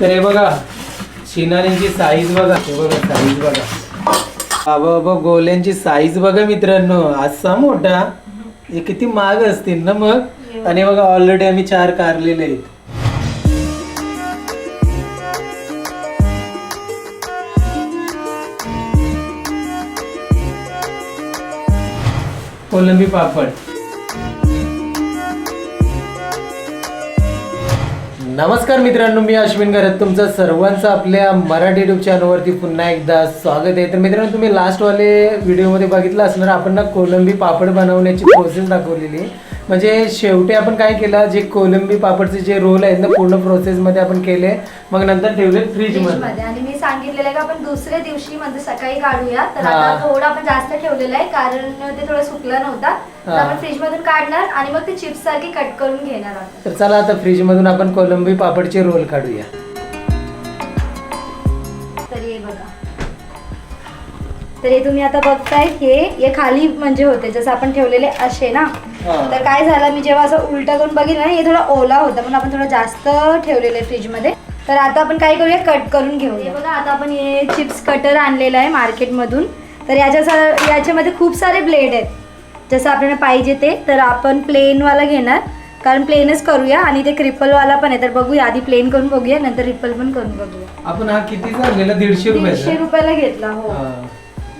तर हे बघा शिनारींची साईज बघा हे बघा साईज बघा. बाबा बाबा गोल्यांची साईज बघा मित्रांनो असा मोठा. हे किती महाग असतील ना मग? आणि बघा ऑलरेडी आम्ही चार कारलेले आहेत. कोलंबी पापड. नमस्कार मित्रांनो मी अश्विन करत तुमचं सर्वांचं आपल्या मराठी युट्यूब चॅनलवरती पुन्हा एकदा स्वागत आहे. तर मित्रांनो तुम्ही लास्टवाले व्हिडिओमध्ये बघितलं असणार आपण ना कोलंबी पापड बनवण्याची प्रोसेस दाखवलेली म्हणजे शेवटी आपण काय केलं जे कोलंबी पापडचे जे रोल आहेत ना पूर्ण प्रोसेसमध्ये आपण केले मग नंतर ठेवले फ्रीजमध्ये मध्ये. आणि मी सांगितलेलं आहे का आपण दुसऱ्या दिवशी म्हणजे सकाळी काढूया. तर हा. आता थोडं आपण जास्त ठेवलेलं आहे कारण ते थोडं सुकलं नव्हता. तर हा. आपण फ्रीज मधून काढणार आणि मग ते चिप्स सारखे कट करून घेणार आहोत. तर चला आता फ्रीजमधून आपण कोलंबी पापडचे रोल काढूया. तर हे तुम्ही आता बघताय हे हे खाली म्हणजे होते. जसं आपण ठेवलेले असे ना. तर काय झालं मी जेव्हा असं उलटा करून बघितलं ना हे थोडा ओला होता म्हणून आपण थोडं जास्त ठेवलेलं आहे फ्रीजमध्ये. तर आता आपण काय करूया कट करून घेऊया. बघा आता आपण हे चिप्स कटर आणलेलं आहे मार्केटमधून. तर याच्या याच्यामध्ये खूप सारे ब्लेड आहेत. जसं आपल्याला पाहिजे ते तर आपण प्लेनवाला घेणार. कारण प्लेनच करूया आणि ते क्रिपलवाला पण आहे. तर बघूया आधी प्लेन करून बघूया नंतर रिपल पण करून बघूया. आपण हा किती दीडशे रुपयाला घेतला हा.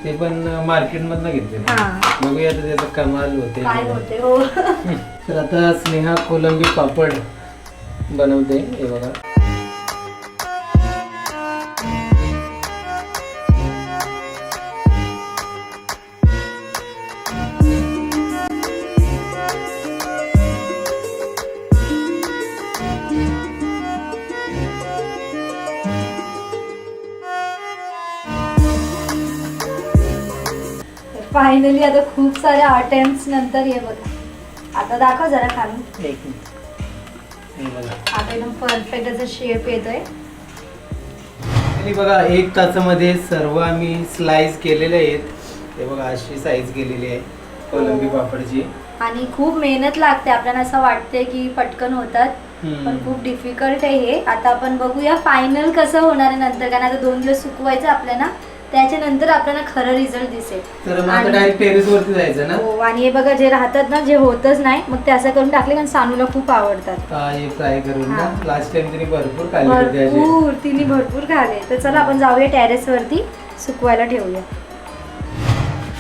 ते पण मार्केट मधनं घेतले हा. बघूया आता त्याचं कमाल होते काय होते हो. तर आता स्नेहा कोलंबी पापड बनवते हे बघा. फायनली आता खूप साऱ्या अटेम्प्ट नंतर ये बघा. आता दाखव जरा खालून एक मिनिट. हे बघा. आता एकदम परफेक्ट असा शेप येतोय. आणि बघा एक तासामध्ये सर्व आम्ही स्लाइस केलेले आहेत. हे बघा अशी साईज केलेली आहे. कोलंबी पापडची. आणि खूप मेहनत लागते. आपल्याला असं वाटते की पटकन होतात. पण खूप डिफिकल्ट आहे हे. आता आपण बघूया फायनल कसं होणार आहे नंतर. कारण आता दोन दिवस सुकवायचं आपल्याला. त्याच्यानंतर आपल्याला खरं रिझल्ट दिसेल. डायरेक्ट टेरेस वरती जायचं ना? हो आणि हे बघा जे राहतात ना जे होतच नाही मग ते असं करून टाकले कारण सानूला खूप आवडतात. हा, हे फ्राय करून ना? हा. लास्ट टाइम तिने भरपूर खाल्ले होते असे भरपूर तिने भरपूर खाले तर चला आपण जाऊया टेरेस वरती सुकवायला ठेवूया.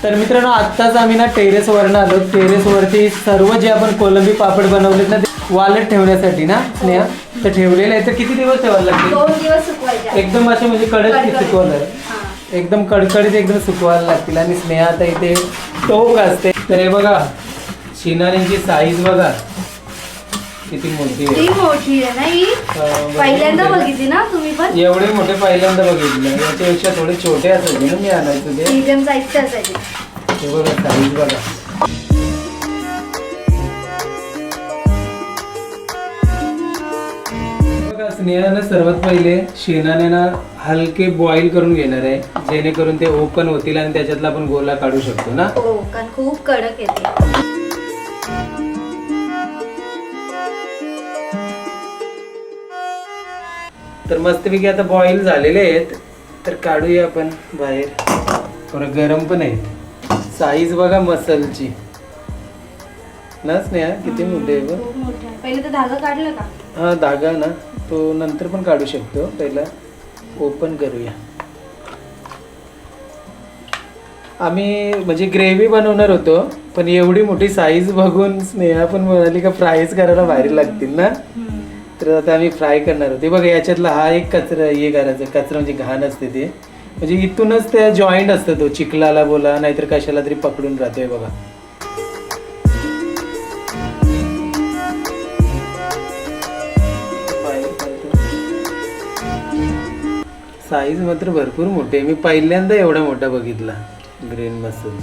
तर मित्रांनो आत्ताच आम्ही ना टेरेस वरनं आलो. टेरेस वरती सर्व जे आपण कोलंबी पापड बनवलेत ना ते वालत ठेवण्यासाठी ना स्नेहा तर ठेवलेले आहे तर किती दिवस ठेवायला लागतील? दोन दिवस सुकवायचे एकदम असे म्हणजे कडक कडकडीत. सुकवलं हा. एकदम कडकडीत एकदम सुकवायला लागतील. आणि स्नेहा आता इथे टोक असते. तर हे बघा शिनाऱ्यांची साईज बघा. किती मोठी आहे. ती मोठी आहे ना ही? अं, पहिल्यांदा बघितलं. बघितली ना तुम्ही पण? एवढे मोठे पहिल्यांदा बघितले. याच्यापेक्षा थोडे छोटे असायचे ना मी आणायचो ते. मीडियम साईजचे असायचे. हे बघा साईज बघा. स्नेहानं सर्वात पहिले शेणाने ना हलके बॉईल करून घेणार आहे जेणेकरून ते ओपन होतील आणि त्याच्यातला आपण गोला काढू शकतो ना? हो कारण खूप कडक येते. तर मस्तपैकी आता बॉईल झालेले आहेत. तर काढूया आपण बाहेर. थोडं गरम पण आहे. साईज बघा मसलची ना स्नेहा? किती मोठे आहे बघ. पहिले तर धागा काढलं का? हा धागा ना. तो नंतर पण काढू शकतो. पहिला ओपन करूया. आम्ही म्हणजे ग्रेव्ही बनवणार होतो पण एवढी मोठी साईज बघून स्नेहा पण म्हणाली का फ्राईज करायला भारी लागतील ना? तर आता आम्ही फ्राय करणार होते. बघा याच्यातला हा एक कचरा हे करायचं. कचरा म्हणजे घाण असते ते. म्हणजे इथूनच त्या जॉईंट असतं तो. चिखलाला बोला नाहीतर कशाला तरी पकडून राहतोय बघा. साईज मात्र भरपूर मोठी मी पहिल्यांदा एवढा मोठा बघितला. ग्रीन मसल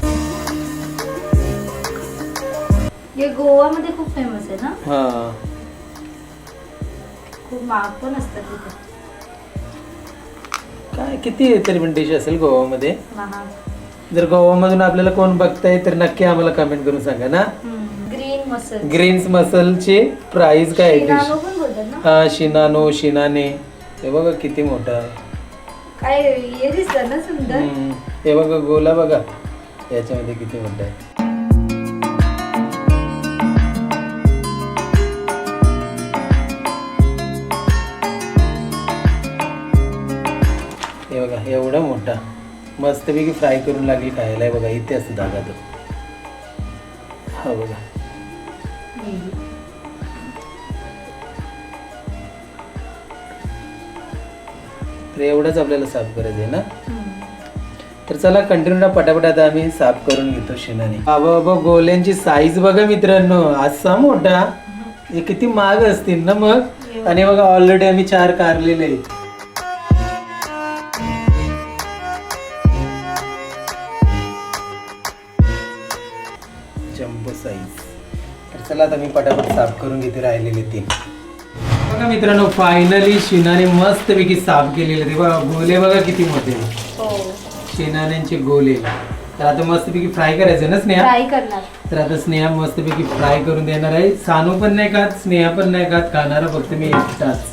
हे गोवामध्ये खूप फेमस आहे ना? हा. खूप महाग पण असतात तिथे. काय किती तरी पण डिश असेल गोवामध्ये? महाग. जर गोवामधून आपल्याला कोण बघताय तर नक्की आम्हाला कमेंट करून सांगा ना. ग्रीन मसल ग्रीन्स मसलची प्राइस काय आहे डिश हा शिनानो शिनाने. हे बघा किती मोठा. आहे काय हे दिसलं ना सुंदर? हम्म. हे बघा गोला बघा. याच्यामध्ये किती मोठा आहे. हे बघा एवढा मोठा. मस्तपैकी फ्राय करून लागेल खायला. हे बघा इथे असतो धागा तो हा बघा. तर एवढंच आपल्याला साफ करायचं आहे ना? तर चला कंटिन्यू पटापट आता आम्ही साफ करून घेतो शेणाने. बाबा बाबा गोल्यांची साईज बघा मित्रांनो. असा मोठा. हे किती महाग असतील ना मग? आणि बघा ऑलरेडी आम्ही चार कारलेले आहेत. जम्बो साईज तर चला आता मी पटापट साफ करून घेते राहिलेले तीन. बघा मित्रांनो फायनली शिनाने मस्तपैकी साफ केलेले ते बघा गोले बघा किती मोठे. हो. शेणाण्यांचे गोले. तर आता मस्तपैकी फ्राय करायचं ना स्नेहा? करणार. तर आता स्नेहा मस्तपैकी फ्राय करून देणार आहे. सानू पण नाही खात स्नेहा पण नाही खात. खाणारा फक्त मी एकटाच.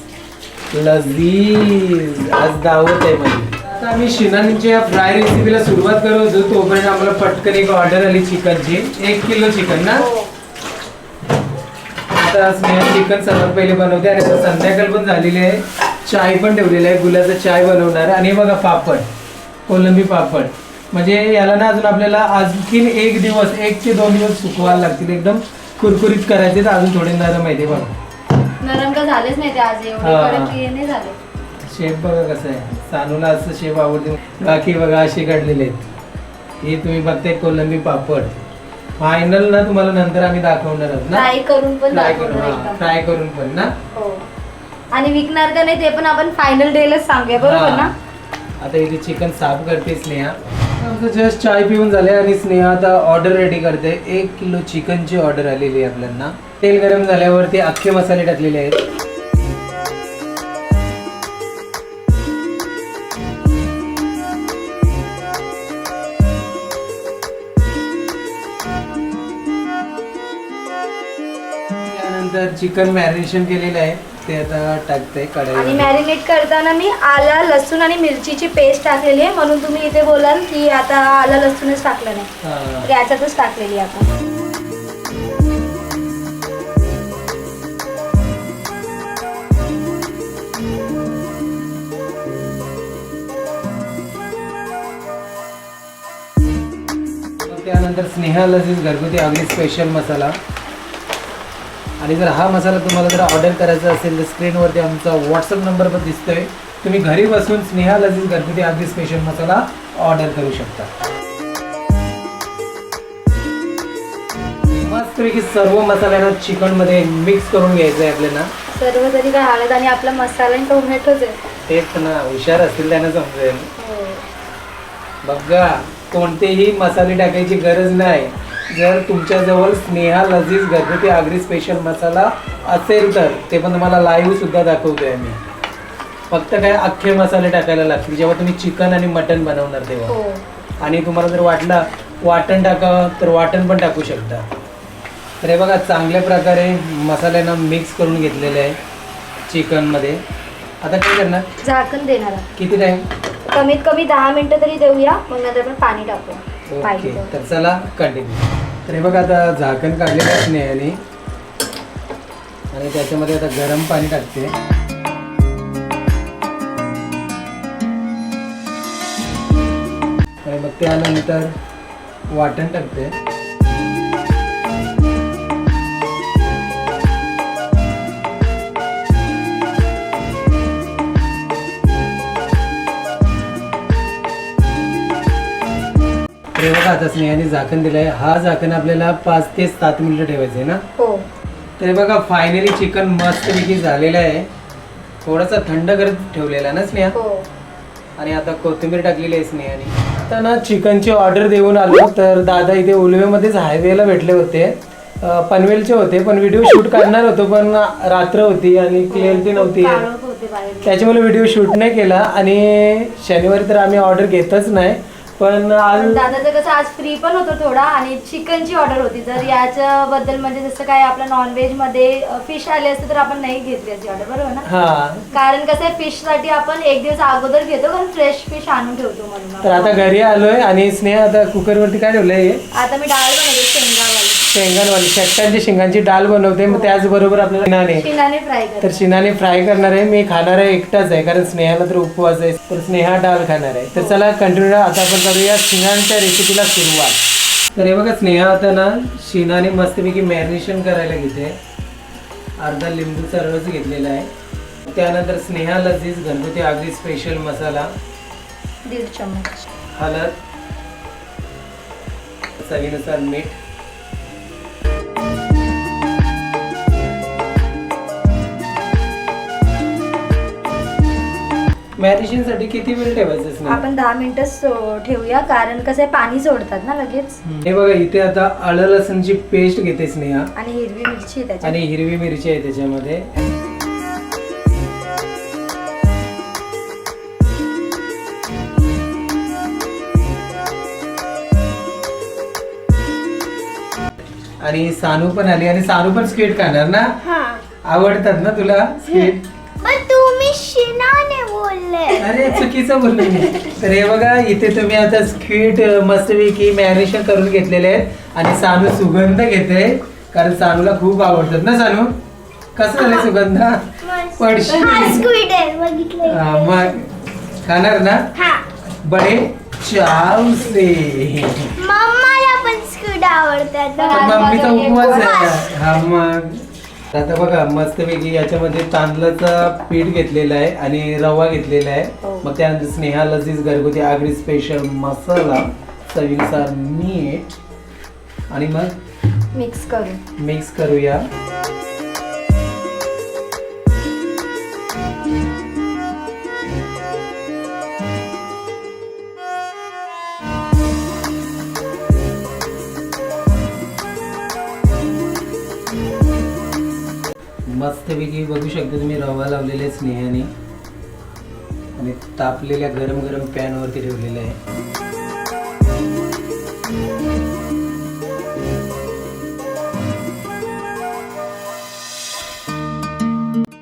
लजीज आज दावत आहे माझी. आता आम्ही शिनानीच्या फ्राय रेसिपीला सुरुवात करत होतो तोपर्यंत आम्हाला पटकन एक ऑर्डर आली चिकनची. एक किलो चिकन ना? हो. आता चिकन सर्वात पहिले बनवते आणि संध्याकाळ पण झालेली आहे. चाय पण ठेवलेली आहे. गुलाचा चाय बनवणार आणि बघा पापड. कोलंबी पापड. म्हणजे याला ना अजून आपल्याला आणखीन एक दिवस एक ते दोन दिवस सुकवायला लागतील. एकदम कुरकुरीत करायचे तर अजून थोडे नरम आहे ते बघा. नरम का झालेच नाही ते आज. एवढे. कडक नाही झाले. शेप बघा कसं आहे. सानूला असं शेप आवडते. बाकी बघा असे काढलेले आहेत. हे तुम्ही बघताय कोलंबी पापड. फायनल ना तुम्हाला नंतर आम्ही दाखवणार आहोत ना? फ्राय करून पण फ्राय करून दाखवणार हा, पण ना? हो. आणि विकणार का नाही ते पण आपण फायनल डेलाच सांगूया बरोबर हा. ना आता इथे चिकन साफ करते स्नेहा. आमचं जस्ट चाय पिऊन झाले आणि स्नेहा आता ऑर्डर रेडी करते. एक किलो चिकनची ऑर्डर आलेली आहे आपल्याला तेल गरम झाल्यावरती अख्खे मसाले टाकलेले आहेत. चिकन मॅरिनेशन केलेलं आहे ते आता टाकते आणि कढई मॅरिनेट करताना मी आला लसूण आणि मिरचीची पेस्ट टाकलेली आहे म्हणून तुम्ही इथे बोलाल की आता आला लसूणच टाकलं नाही. तर याच्यातच टाकलेली आहे आपण. त्यानंतर स्नेहा लजीज घरगुती अगदी स्पेशल मसाला. आणि जर हा मसाला तुम्हाला जर ऑर्डर करायचा असेल तर स्क्रीनवरती आमचा व्हॉट्सअप नंबर पण दिसतोय. तुम्ही घरी बसून स्नेहा लजीज घरगुती अगदी स्पेशल मसाला ऑर्डर करू शकता. मस्तपैकी सर्व मसाल्यांना चिकनमध्ये मिक्स करून घ्यायचं आहे आपल्याला. सर्व तरी काय हळद आणि आपला मसाला आणि टोमॅटोच आहे. तेच ना हुशार असतील त्यांना समजेल. हो. बघा कोणतेही मसाले टाकायची गरज नाही. जर तुमच्याजवळ स्नेहा लजीज घरगुती आगरी स्पेशल मसाला असेल तर ते पण तुम्हाला लाईव्ह सुद्धा दाखवतोय मी फक्त काय अख्खे मसाले टाकायला लागतील. जेव्हा तुम्ही चिकन आणि मटन बनवणार तेव्हा. हो. आणि तुम्हाला जर वाटलं वाटण टाकावं तर वाटण पण टाकू शकता. तर हे बघा चांगल्या प्रकारे मसाल्यांना मिक्स करून घेतलेले आहे चिकनमध्ये आता काय करणार? झाकण देणार आहे. किती टाईम कमीत कमी दहा मिनिटं तरी देऊया मग नंतर आपण पाणी टाकूया ओके. पाहिजे. तर चला कंटिन्यू तर हे बघा आता झाकण काढलेलं आहे स्नेहाने. आणि त्याच्यामध्ये आता गरम पाणी टाकते. आणि मग त्यानंतर वाटण टाकते. हे बघा आता स्नेहाने झाकण दिलंय. हा झाकण आपल्याला पाच ते सात मिनिटं ठेवायचं आहे ना? हो. तर हे बघा फायनली चिकन मस्तपैकी झालेलं आहे. थोडासा थंड करत ठेवलेला ना स्नेहा? हो. आणि आता कोथिंबीर टाकलेली आहे स्नेहाने. आता ना चिकनची ऑर्डर देऊन आलो तर दादा इथे उलवेमध्येच हायवेला भेटले होते. अं, पनवेलचे होते पण व्हिडिओ शूट करणार होतो पण रात्र होती आणि क्लिअरिटी नव्हती. होते बाहेर. त्याच्यामुळे व्हिडिओ शूट नाही केला आणि शनिवारी तर आम्ही ऑर्डर घेतच नाही. पण आज पण दादाचं कसं आज फ्री पण होतं थोडा आणि चिकनची ऑर्डर होती. जर याच्याबद्दल म्हणजे जसं काय आपलं नॉनव्हेजमध्ये फिश आले असते तर आपण नाही घेतली याची ऑर्डर बरोबर ना? हा. कारण कसं आहे फिशसाठी आपण एक दिवस अगोदर घेतो कारण फ्रेश फिश आणून ठेवतो म्हणून. तर आता घरी आलोय आणि स्नेहा आता कुकरवरती काय ठेवलंय हे? आता मी डाळ बनवते शेंगावाली. शेंगांवाली शेकटांची शेंगांची डाळ बनवते. मग त्याचबरोबर आपल्याला शिनाने. फ्राय तर शिनाने फ्राय करणार आहे. मी खाणार आहे एकटाच आहे. कारण स्नेहाला तर उपवास आहे. तर स्नेहा डाळ खाणार आहे. तर चला कंटिन्यू आता आपण करूया शिनांच्या रेसिपीला सुरुवात. तर हे बघा स्नेहा आता ना शिनाने मस्तपैकी मॅरिनेशन करायला घेते. अर्धा लिंबूचा रस घेतलेला आहे. त्यानंतर स्नेहा लजीज घरगुती आगरी स्पेशल मसाला. दीड चम्मच हळद. चवीनुसार मीठ. मॅरिनेशनसाठी किती वेळ ठेवायचं? आपण दहा मिनिटं ठेवूया कारण कसं आहे पाणी सोडतात ना लगेच. हे बघा इथे आता आलं लसणची पेस्ट घेते स्नेहा. आणि हिरवी मिरची आहे त्याच्यात. आणि हिरवी मिरची आहे त्याच्यामध्ये. आणि सानू पण आली. आणि सानू पण स्केट खाणार ना? आवडतात ना तुला स्केट? शिनाने बोलले. अरे चुकीचं बोललो मी. तर हे बघा इथे तुम्ही आता स्क्वीट मस्तपैकी मॅरिनेशन करून घेतलेले आहेत आणि सानू सुगंध घेते कारण सानूला खूप आवडतात. ना सानू? कसं झालं सुगंध? पडशी. स्क्वीड आहे बघितलं हा, मग खाणार ना? हा. बडे चाव से मम्माला पण स्क्वीड आवडतात. तर मम्मीचा उपवास आहे. हा मग. आता बघा मस्तपैकी याच्यामध्ये तांदळाचं पीठ घेतलेलं आहे आणि रवा घेतलेला आहे. हो. मग त्यानंतर स्नेहा लजीज घरगुती आगरी स्पेशल मसाला चवीनुसार मीठ आणि मग मिक्स करू. मिक्स करूया. मस्तपैकी बघू शकता तुम्ही रवा लावलेले स्नेहाने. आणि तापलेल्या गरम गरम पॅनवरती ठेवलेलं आहे.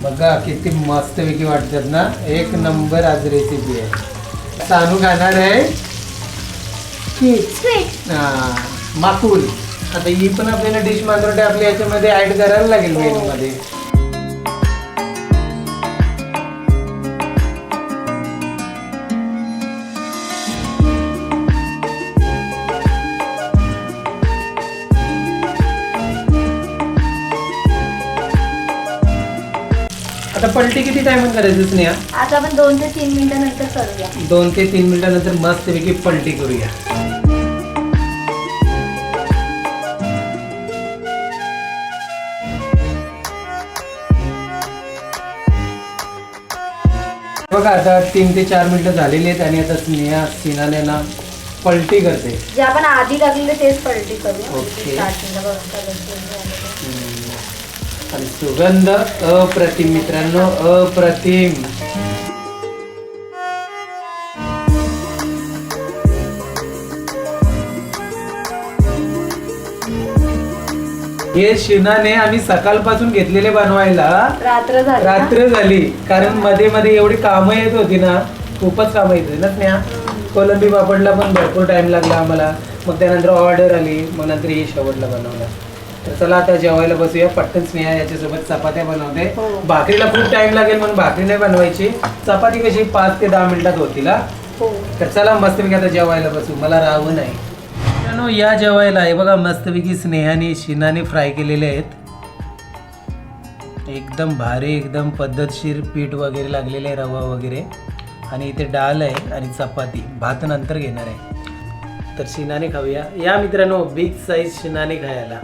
बघा किती मस्तपैकी वाटतात ना? एक नंबर आज रेसिपी आहे. सानू खाणार आहे. हा, माकुल. आता ही पण आपल्याला डिश मांजरोटे आपल्या याच्यामध्ये ऍड करायला लागेल मेनू पलटी किती टाइम करायचं स्नेहा? आता आपण दोन ते तीन मिनिटानंतर करूया. दोन ते तीन मिनिटानंतर मस्तपैकी पलटी करूया. बघा आता तीन ते चार मिनिटं झालेली आहेत आणि आता स्नेहा सिनाने ना पलटी करते. जे आपण आधी लागलेले तेच पलटी करू. ओके. स्टार्टिंगला. आणि सुगंध अप्रतिम मित्रांनो अप्रतिम. हे शिनाने आम्ही सकाळपासून घेतलेले बनवायला रात्र झाली ना? रात्र झाली. कारण मध्ये मध्ये एवढी कामं येत होती ना खूपच कामं येत होती ना स्नेहा? कोलंबी पापडला पण भरपूर टाइम लागला आम्हाला. मग त्यानंतर ऑर्डर आली मग नंतर हे शेवटला बनवलं. तर चला आता जेवायला बसूया. पटकन स्नेहा याच्यासोबत चपात्या बनवते. हो. भाकरीला खूप टाइम लागेल म्हणून भाकरी नाही बनवायची. चपाती कशी पाच ते दहा मिनिटात होतील हा. तर चला मस्तपैकी आता जेवायला बसू. मला राहू नाही. मित्रांनो या जेवायला हे बघा मस्तपैकी स्नेहाने शिनाने फ्राय केलेले आहेत. एकदम भारी एकदम पद्धतशीर पीठ वगैरे लागलेले आहे रवा वगैरे. आणि इथे डाळ आहे आणि चपाती. भात नंतर घेणार आहे. तर शिनाने खाऊया. या मित्रांनो बिग साईज शिनाने खायला.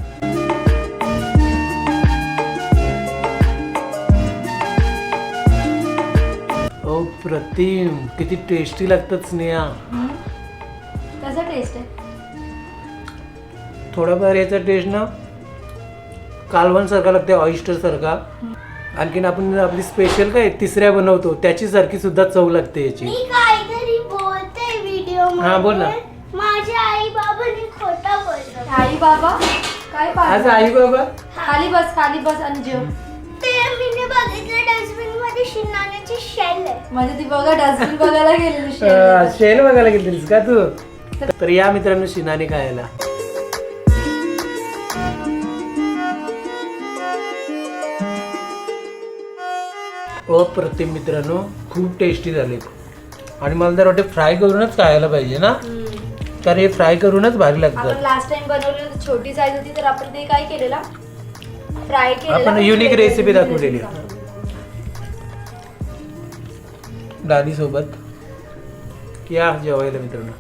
प्रतिम किती टेस्टी लागतात स्नेहा. कसं टेस्ट आहे? थोडाफार याचा टेस्ट ना कालवण सारखा लागते ऑइस्टर सारखा. आणखीन आपण आपली स्पेशल काय तिसऱ्या बनवतो त्याची सारखी सुद्धा चव लागते याची. मी काहीतरी बोलते व्हिडिओ व्हिडिओ बोल ना. माझ्या आई बाबांनी खोटा बोललं. आई बाबा काय आज पाहिजे आई बाबा खाली बस खाली बस आणि जेव. ते मी बघितलं शेल आहे. म्हणजे ती बघा डस्टबिन बघायला गेलेली अं, बघायला का तू? तर या मित्रांनो शिनाने खायला. अप्रतिम मित्रांनो खूप टेस्टी झाले. आणि मला तर वाटते फ्राय करूनच खायला पाहिजे ना? हम्म. कारण हे फ्राय करूनच भारी लागतं. आपण लास्ट टाइम बनवलेलं छोटी साईज होती तर आपण ते काय केलेला? फ्राय केलेला आपण युनिक रेसिपी दाखवलेली. दादी सोबत या जेवायला मित्रांनो.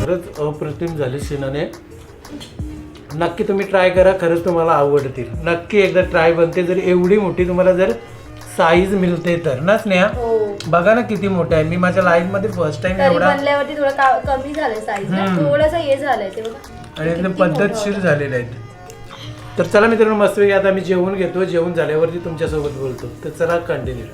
खरंच अप्रतिम झाले शिनाने नक्की तुम्ही ट्राय करा खरंच तुम्हाला आवडतील. नक्की एकदा ट्राय बनते. जर एवढी मोठी तुम्हाला जर साईज मिळते तर. ना स्नेहा? हो. बघा ना किती मोठा आहे. मी माझ्या लाईफमध्ये फर्स्ट टाइम एवढा बनल्यावरती थोडं का- कमी झालंय साईज. थोडंसं हे झालंय ते बघा. आणि एकदम पद्धतशीर. झालेले आहेत. तर चला मित्रांनो मस्त आता आम्ही जेवण घेतो. जेवण झाल्यावरती तुमच्यासोबत बोलतो. तर चला कंटिन्यू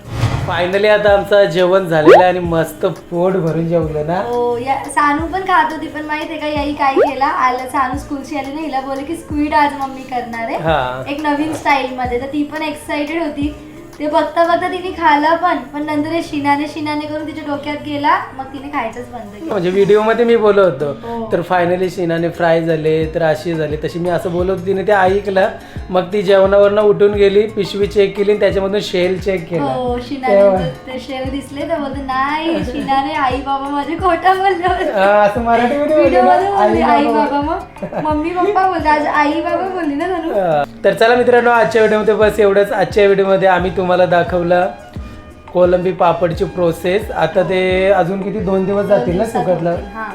फायनली आता आमचं जेवण झालेलं आहे आणि मस्त पोट भरून जेवलं ना. हो या सानू पण खात होती पण माहितीये का याई काय केला? आलं सानू स्कूलची आली ना हिला बोलले की स्क्वीड आज मम्मी करणार आहे. हा. एक नवीन स्टाईल मध्ये. तर ती पण एक्साइटेड होती. ते बघता बघता तिने खाल्लं पण पण नंतर हे शिनाने शिनाने करून तिच्या डोक्यात गेला मग तिने खायचंच बंद केलं म्हणजे व्हिडिओमध्ये मी बोलत होतो हो. तर फायनली शिनाने फ्राय झाले तर अशी झाली तशी मी असं बोलत होतो तिने ते ऐकलं मग ती जेवणावरनं उठून गेली पिशवी चेक केली आणि त्याच्यामधून शेल चेक केला हो तेव्हा- शिनाने ते शेव दिसले तर बोलते नाही शिनाने आई बाबा माझे खोटा बोलले होते." हा, असं मराठीमध्ये व्हिडिओ बोलले मध्ये बोलली आई बाबा. बाबा मग मम्मी पप्पा बोलते आज आई बाबा बोलली ना धनु तर चला मित्रांनो आजच्या व्हिडिओमध्ये बस एवढंच आजच्या व्हिडिओमध्ये आम्ही तुम्हाला दाखवलं. कोलंबी पापडची प्रोसेस आता ते अजून किती? दोन दिवस जातील ना सुकतला हा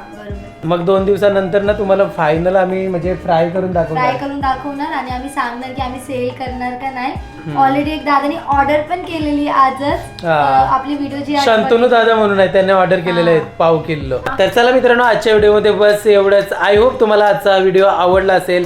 मग दोन दिवसानंतर ना तुम्हाला फायनल आम्ही म्हणजे फ्राय करून ट्राय दाखवणार करून दाखवणार आणि आम्ही सांगणार की आम्ही सेल करणार का नाही. ऑलरेडी एक दादानी ऑर्डर पण केलेली आजच. हा. अं, आपली व्हिडिओ जी शंतनू दादा म्हणून आहे त्यांनी ऑर्डर केलेले आहेत पाव किलो. तर चला मित्रांनो आजच्या व्हिडिओमध्ये बस एवढंच. आय होप तुम्हाला आजचा व्हिडिओ आवडला असेल.